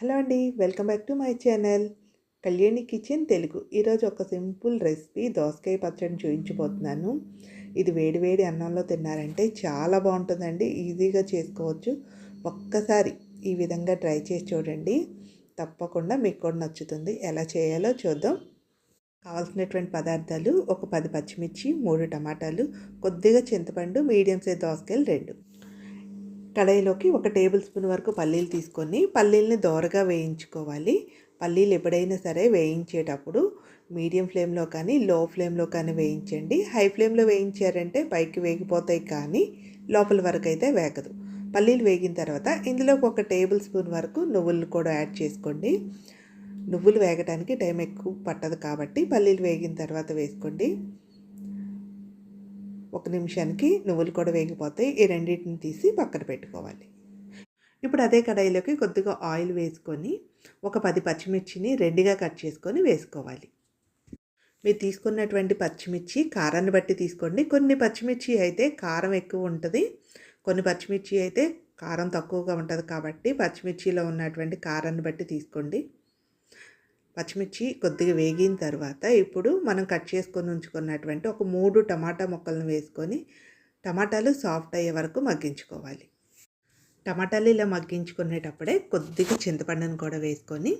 Hello అండి welcome back to my channel. Kalyani kitchen Telugu. ఈరోజు ఒక సింపుల్ రెసిపీ దోసకాయ పచ్చడిని చూపించబోతున్నాను ఇది వేడి వేడి అన్నంలో తిన్నారంటే చాలా బాగుంటుందండి. ఈజీగా చేసుకోవచ్చు. ఒక్కసారి ఈ విధంగా ట్రై చేసి చూడండి. తప్పకుండా మీకు కూడా నచ్చుతుంది. ఎలా చేయాలో చూద్దాం. కావాల్సినటువంటి పదార్థాలు ఒక పది పచ్చిమిర్చి మూడు టమాటాలు కొద్దిగా చింతపండు మీడియం సైజ్ దోసకాయలు రెండు. కడాయిలోకి ఒక టేబుల్ స్పూన్ వరకు పల్లీలు తీసుకొని పల్లీల్ని దోరగా వేయించుకోవాలి. పల్లీలు ఎప్పుడైనా సరే వేయించేటప్పుడు మీడియం ఫ్లేమ్లో కానీ లో ఫ్లేమ్లో కానీ వేయించండి. హై ఫ్లేమ్లో వేయించారంటే పైకి వేగిపోతాయి కానీ లోపల వరకు అయితే వేగదు. పల్లీలు వేగిన తర్వాత ఇందులోకి ఒక టేబుల్ స్పూన్ వరకు నువ్వులు కూడా యాడ్ చేసుకోండి. నువ్వులు వేగడానికి టైం ఎక్కువ పట్టదు కాబట్టి పల్లీలు వేగిన తర్వాత వేసుకోండి. ఒక నిమిషానికి నువ్వులు కూడా వేగిపోతాయి. ఈ రెండింటిని తీసి పక్కన పెట్టుకోవాలి. ఇప్పుడు అదే కడాయిలోకి కొద్దిగా ఆయిల్ వేసుకొని ఒక పది పచ్చిమిర్చిని రెండుగా కట్ చేసుకొని వేసుకోవాలి. మీరు తీసుకున్నటువంటి పచ్చిమిర్చి కారాన్ని బట్టి తీసుకోండి. కొన్ని పచ్చిమిర్చి అయితే కారం ఎక్కువ ఉంటుంది. కొన్ని పచ్చిమిర్చి అయితే కారం తక్కువగా ఉంటుంది కాబట్టి పచ్చిమిర్చిలో ఉన్నటువంటి కారాన్ని బట్టి తీసుకోండి. పచ్చిమిర్చి కొద్దిగా వేగిన తర్వాత ఇప్పుడు మనం కట్ చేసుకొని ఉంచుకున్నటువంటి ఒక మూడు టమాటా ముక్కలను వేసుకొని టమాటాలు సాఫ్ట్ అయ్యే వరకు మగ్గించుకోవాలి. టమాటాలు ఇలా మగ్గించుకునేటప్పుడే కొద్దిగా చింతపండును కూడా వేసుకొని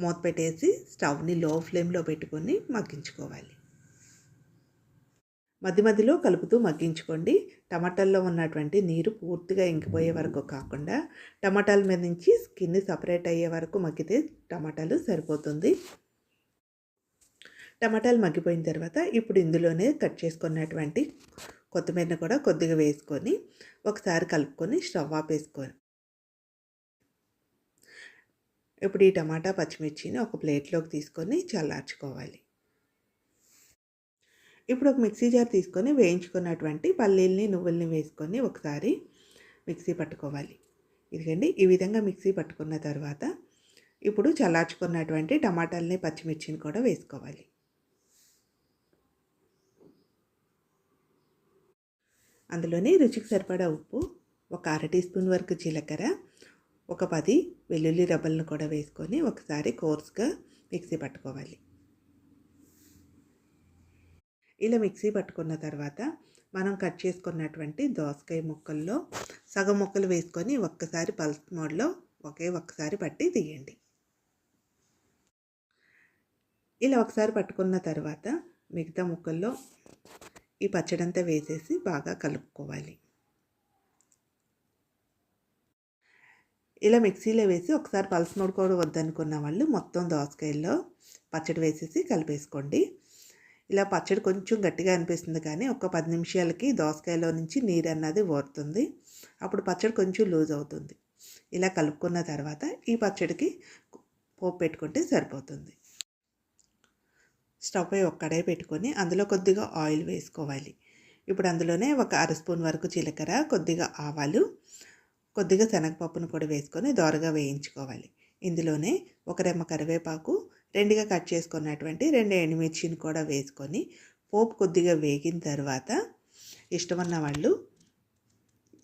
మూత పెట్టేసి స్టవ్ని లో ఫ్లేమ్లో పెట్టుకొని మగ్గించుకోవాలి. మధ్య మధ్యలో కలుపుతూ మగ్గించుకోండి. టమాటాల్లో ఉన్నటువంటి నీరు పూర్తిగా ఇంకిపోయే వరకు కాకుండా టమాటాల మీద నుంచి స్కిన్ సపరేట్ అయ్యే వరకు మగ్గితే టమాటాలు సరిపోతుంది. టమాటాలు మగ్గిపోయిన తర్వాత ఇప్పుడు ఇందులోనే కట్ చేసుకున్నటువంటి కొత్తిమీరని కూడా కొద్దిగా వేసుకొని ఒకసారి కలుపుకొని స్టవ్ ఆపేసుకొని ఇప్పుడు ఈ టమాటా పచ్చిమిర్చిని ఒక ప్లేట్లోకి తీసుకొని చల్లార్చుకోవాలి. ఇప్పుడు ఒక మిక్సీ జార్ తీసుకొని వేయించుకున్నటువంటి పల్లీల్ని నువ్వుల్ని వేసుకొని ఒకసారి మిక్సీ పట్టుకోవాలి. ఇదిగండి ఈ విధంగా మిక్సీ పట్టుకున్న తర్వాత ఇప్పుడు చల్లార్చుకున్నటువంటి టమాటాలని పచ్చిమిర్చిని కూడా వేసుకోవాలి. అందులోనే రుచికి సరిపడా ఉప్పు ఒక అర టీ స్పూన్ వరకు జీలకర్ర ఒక పది వెల్లుల్లి రబ్బలను కూడా వేసుకొని ఒకసారి కోర్స్గా మిక్సీ పట్టుకోవాలి. ఇలా మిక్సీ పట్టుకున్న తర్వాత మనం కట్ చేసుకున్నటువంటి దోసకాయ ముక్కల్లో సగం ముక్కలు వేసుకొని ఒక్కసారి పల్స్ మోడ్లో ఒకే ఒక్కసారి పట్టి తీయండి. ఇలా ఒకసారి పట్టుకున్న తర్వాత మిగతా ముక్కల్లో ఈ పచ్చడంతా వేసేసి బాగా కలుపుకోవాలి. ఇలా మిక్సీలో వేసి ఒకసారి పల్స్ మోడ్ కూడా వద్దనుకున్న వాళ్ళు మొత్తం దోసకాయల్లో పచ్చడి వేసేసి కలిపేసుకోండి. ఇలా పచ్చడి కొంచెం గట్టిగా అనిపిస్తుంది కానీ ఒక పది నిమిషాలకి దోసకాయలో నుంచి నీరు అన్నది ఓరుతుంది అప్పుడు పచ్చడి కొంచెం లూజ్ అవుతుంది. ఇలా కలుపుకున్న తర్వాత ఈ పచ్చడికి పోపు పెట్టుకుంటే సరిపోతుంది. స్టవ్ పై ఒక్కడే పెట్టుకొని అందులో కొద్దిగా ఆయిల్ వేసుకోవాలి. ఇప్పుడు అందులోనే ఒక అర స్పూన్ వరకు జీలకర్ర కొద్దిగా ఆవాలు కొద్దిగా శనగపప్పును కూడా వేసుకొని దోరగా వేయించుకోవాలి. ఇందులోనే ఒక రెమ్మ కరివేపాకు రెండుగా కట్ చేసుకున్నటువంటి రెండు ఎండుమిర్చిని కూడా వేసుకొని పోపు కొద్దిగా వేగిన తర్వాత ఇష్టమన్న వాళ్ళు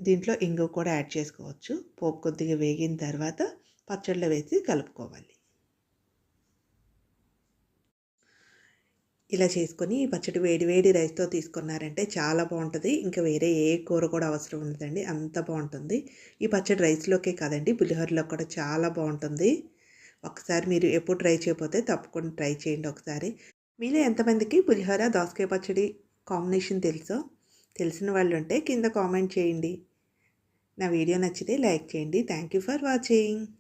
దీంట్లో ఇంగు కూడా యాడ్ చేసుకోవచ్చు. పోపు కొద్దిగా వేగిన తర్వాత పచ్చళ్ళు వేసి కలుపుకోవాలి. ఇలా చేసుకొని ఈ పచ్చడి వేడి వేడి రైస్తో తీసుకున్నారంటే చాలా బాగుంటుంది. ఇంకా వేరే ఏ కూర కూడా అవసరం ఉండదండి. అంత బాగుంటుంది. ఈ పచ్చడి రైస్లోకే కాదండి పులిహోరలో కూడా చాలా బాగుంటుంది. ఒకసారి మీరు ఎప్పుడు ట్రై చేయకపోతే తప్పకుండా ట్రై చేయండి ఒకసారి. మీలో ఎంతమందికి పులిహోర దోసకాయ పచ్చడి కాంబినేషన్ తెలుసో తెలిసిన వాళ్ళు ఉంటే కింద కామెంట్ చేయండి. నా వీడియో నచ్చితే లైక్ చేయండి. Thank you for watching.